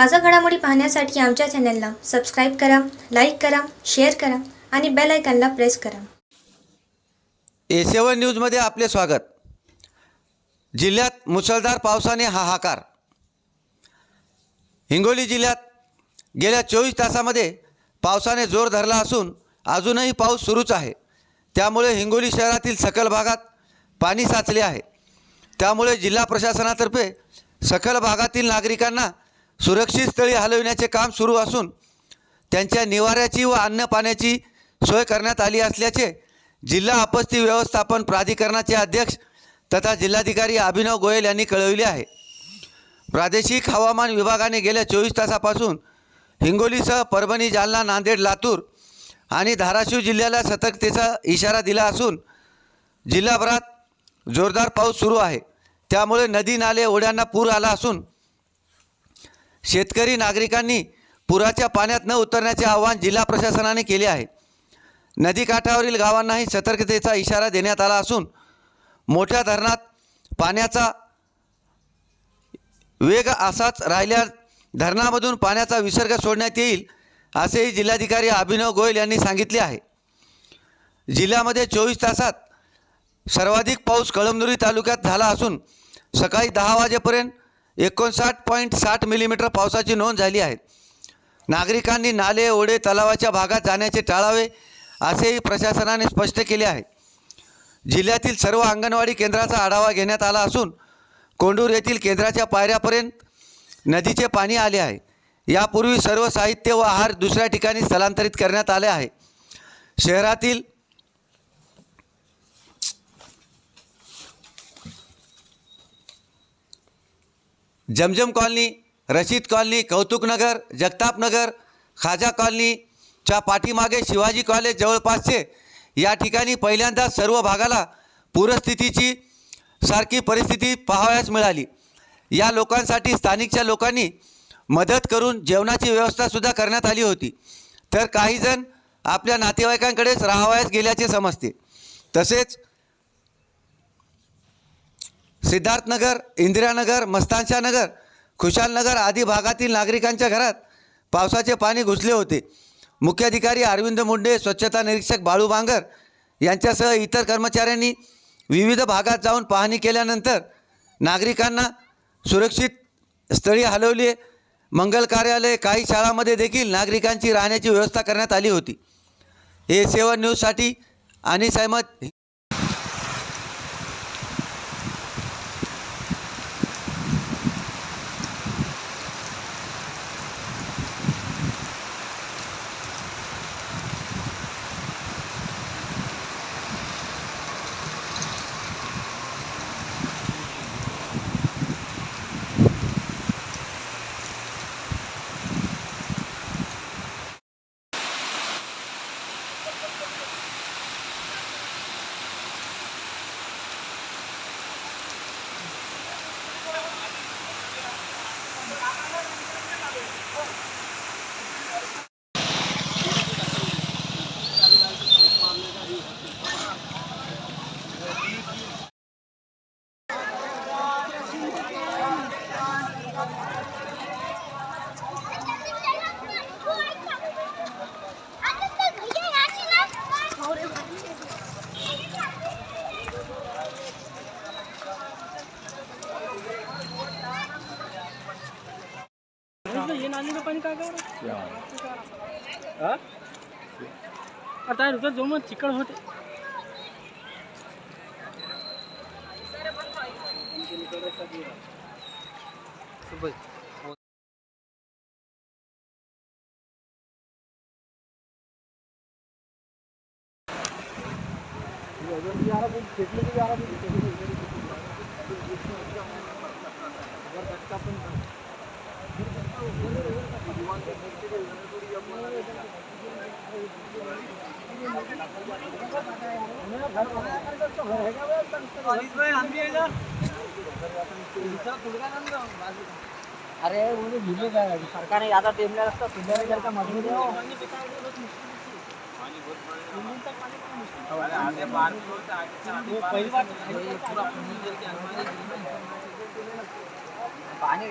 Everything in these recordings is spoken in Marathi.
ताजा घडामोडी पाहण्यासाठी आमच्या चॅनलला सबस्क्राईब करा लाईक करा शेअर करा आणि बेल आयकॉनला प्रेस करा. ए सेवन न्यूजमध्ये आपले स्वागत. जिल्ह्यात मुसळधार पावसाने हाहाकार. हिंगोली जिल्ह्यात गेल्या चोवीस तासामध्ये पावसाने जोर धरला असून अजूनही पाऊस सुरूच आहे. त्यामुळे हिंगोली शहरातील सकल भागात पाणी साचले आहे. त्यामुळे जिल्हा प्रशासनातर्फे सखल भागातील नागरिकांना सुरक्षित स्थळी हलविण्याचे काम सुरू असून त्यांच्या निवाऱ्याची व अन्न पाण्याची सोय करण्यात आली असल्याचे जिल्हा आपत्ती व्यवस्थापन प्राधिकरणाचे अध्यक्ष तथा जिल्हाधिकारी अभिनव गोयल यांनी कळविले आहे. प्रादेशिक हवामान विभागाने गेल्या चोवीस तासापासून हिंगोलीसह परभणी जालना नांदेड लातूर आणि धाराशिव जिल्ह्याला सतर्कतेचा इशारा दिला असून जिल्हाभरात जोरदार पाऊस सुरू आहे. त्यामुळे नदी नाले ओढ्यांना पूर आला असून शेतकरी नागरिकांनी पुराच्या पाण्यात न उतरण्याचे आवाहन जिल्हा प्रशासनाने केले आहे. नदीकाठावरील गावांनाही सतर्कतेचा इशारा देण्यात आला असून मोठ्या धरणात पाण्याचा वेग असाच राहिल्या धरणामधून पाण्याचा विसर्ग सोडण्यात येईल असेही जिल्हाधिकारी अभिनव गोयल यांनी सांगितले आहे. जिल्ह्यामध्ये चोवीस तासात सर्वाधिक पाऊस कळमनुरी तालुक्यात झाला असून सकाळी दहा वाजेपर्यंत एकोणसाठ पॉईंट साठ मिलीमीटर पावसाची नोंद झाली आहे. नागरिकांनी नाले ओढे तलावाच्या भागात जाण्याचे टाळावे असेही प्रशासनाने स्पष्ट केले आहे. जिल्ह्यातील सर्व अंगणवाडी केंद्राचा आढावा घेण्यात आला असून कोंडूर येथील केंद्राच्या पायऱ्यापर्यंत नदीचे पाणी आले आहे. यापूर्वी सर्व साहित्य व आहार दुसऱ्या ठिकाणी स्थलांतरित करण्यात आले आहे. शहरातील जमजम कॉलनी रशीद कॉलनी कौतुकनगर जगतापनगर खाजा कॉलनीच्या पाठीमागे शिवाजी कॉलेज जवळपासचे या ठिकाणी पहिल्यांदा सर्व भागाला पूरस्थितीची सारखी परिस्थिती पाहावयास मिळाली. या लोकांसाठी स्थानिकच्या लोकांनी मदत करून जेवणाची व्यवस्थासुद्धा करण्यात आली होती. तर काहीजण आपल्या नातेवाईकांकडेच राहावयास गेल्याचे समजते. तसेच सिद्धार्थनगर इंदिरानगर मस्तानशानगर खुशालनगर आदी भागातील नागरिकांच्या घरात पावसाचे पाणी घुसले होते. मुख्याधिकारी अरविंद मुंडे स्वच्छता निरीक्षक बाळू बांगर यांच्यासह इतर कर्मचाऱ्यांनी विविध भागात जाऊन पाहणी केल्यानंतर नागरिकांना सुरक्षित स्थळी हलवले मंगल कार्यालय काही शाळांमध्ये देखील नागरिकांची राहण्याची व्यवस्था करण्यात आली होती. हे सेवन न्यूजसाठी आणि सहमत 어. हे नालीचं पाणी काय कर? आता रुपये जो मग चिकट होते. अरे मुझे भिले काय सरकारने आता टेमला असतं सुधारे जर का मजबूत आहे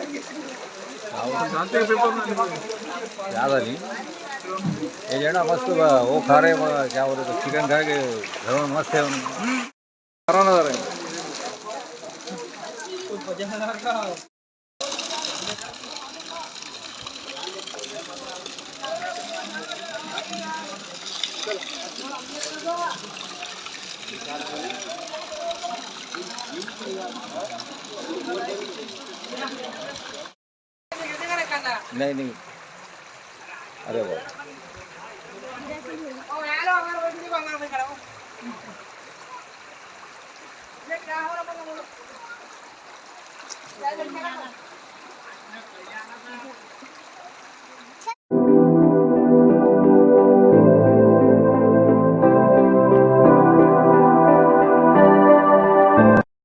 पाणी याद आली ये जो है ना मस्त वो खा रहे हैं, क्या बोलते तो चिकन खा के घर में मस्त है कराना जा रहे हैं नहीं नहीं. अरे वाह